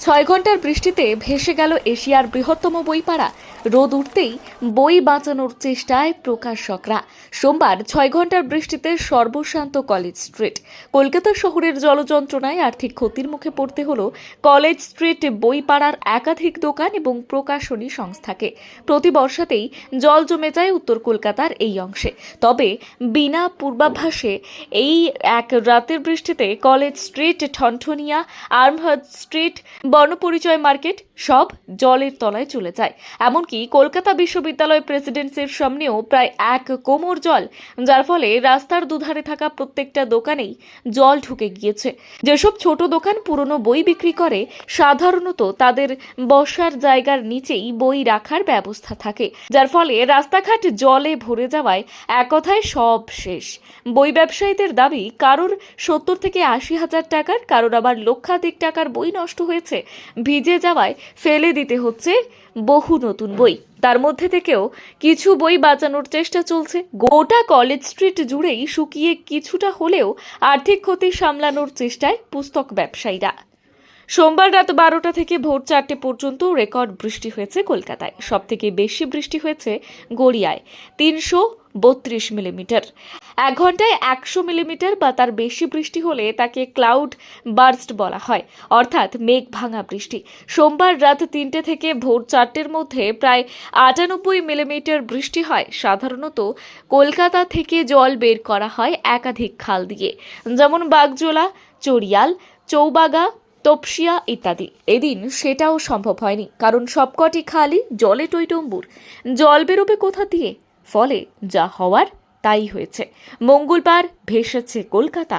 ছয় ঘণ্টার বৃষ্টিতে ভেসে গেল এশিয়ার বৃহত্তম বইপাড়া রোদ উঠতেই বই বাঁচানোর চেষ্টায় প্রকাশকরা। সোমবার ছয় ঘণ্টার বৃষ্টিতে সর্বশান্ত কলেজ স্ট্রিট। কলকাতা শহরের জলযন্ত্রণায় আর্থিক ক্ষতির মুখে পড়তে হলো কলেজ স্ট্রিট বই পাড়ার একাধিক দোকান এবং প্রকাশনী সংস্থাকে। প্রতি বর্ষাতেই জল জমে যায় উত্তর কলকাতার এই অংশে। তবে বিনা পূর্বাভাসে এই এক রাতের বৃষ্টিতে college street, Thanthania Amherst street Barnaparichay market সব জলের তলায় চলে যায়। এমনকি কলকাতা বিশ্ববিদ্যালয় প্রেসিডেন্সির সামনেও প্রায় এক কোমর জল, যার ফলে রাস্তার দুধারে থাকা প্রত্যেকটা দোকানেই জল ঢুকে গিয়েছে। যেসব ছোট দোকান পুরনো বই বিক্রি করে, সাধারণত তাদের বসার জায়গার নিচেই বই রাখার ব্যবস্থা থাকে, যার ফলে রাস্তাঘাট জলে ভরে যাওয়ায় এক কথায় সব শেষ। বই ব্যবসায়ীদের দাবি, কারোর সত্তর থেকে আশি হাজার টাকার, কারোর আবার লক্ষাধিক টাকার বই নষ্ট হয়েছে, ভিজে যাওয়ায় ফেলে দিতে হচ্ছে বহু নতুন বই। তার মধ্যে থেকেও কিছু বই বাঁচানোর চেষ্টা চলছে। গোটা কলেজ স্ট্রিট জুড়েই শুকিয়ে কিছুটা হলেও আর্থিক ক্ষতি সামলানোর চেষ্টায় পুস্তক ব্যবসায়ীরা। সোমবার রাত বারোটা থেকে ভোর চারটে পর্যন্ত রেকর্ড বৃষ্টি হয়েছে কলকাতায়। সব থেকে বেশি বৃষ্টি হয়েছে গড়িয়ায়, তিনশো বত্রিশ মিলিমিটার। এক ঘন্টায় একশো মিলিমিটার বা তার বেশি বৃষ্টি হলে তাকে ক্লাউড বার্স্ট বলা হয়, অর্থাৎ মেঘ ভাঙা বৃষ্টি। সোমবার রাত তিনটে থেকে ভোর চারটের মধ্যে প্রায় আটানব্বই মিলিমিটার বৃষ্টি হয়। সাধারণত কলকাতা থেকে জল বের করা হয় একাধিক খাল দিয়ে। যেমন বাগজোলা, চড়িয়াল, চৌবাগা তপসিয়া ইত্যাদি। এদিন সেটাও সম্ভব হয়নি, কারণ সবকটি খালি জলে টইটম্বুর জল বেরোবে কোথা দিয়ে? ফলে যা হওয়ার তাই হয়েছে। মঙ্গলবার ভেসেছে কলকাতা।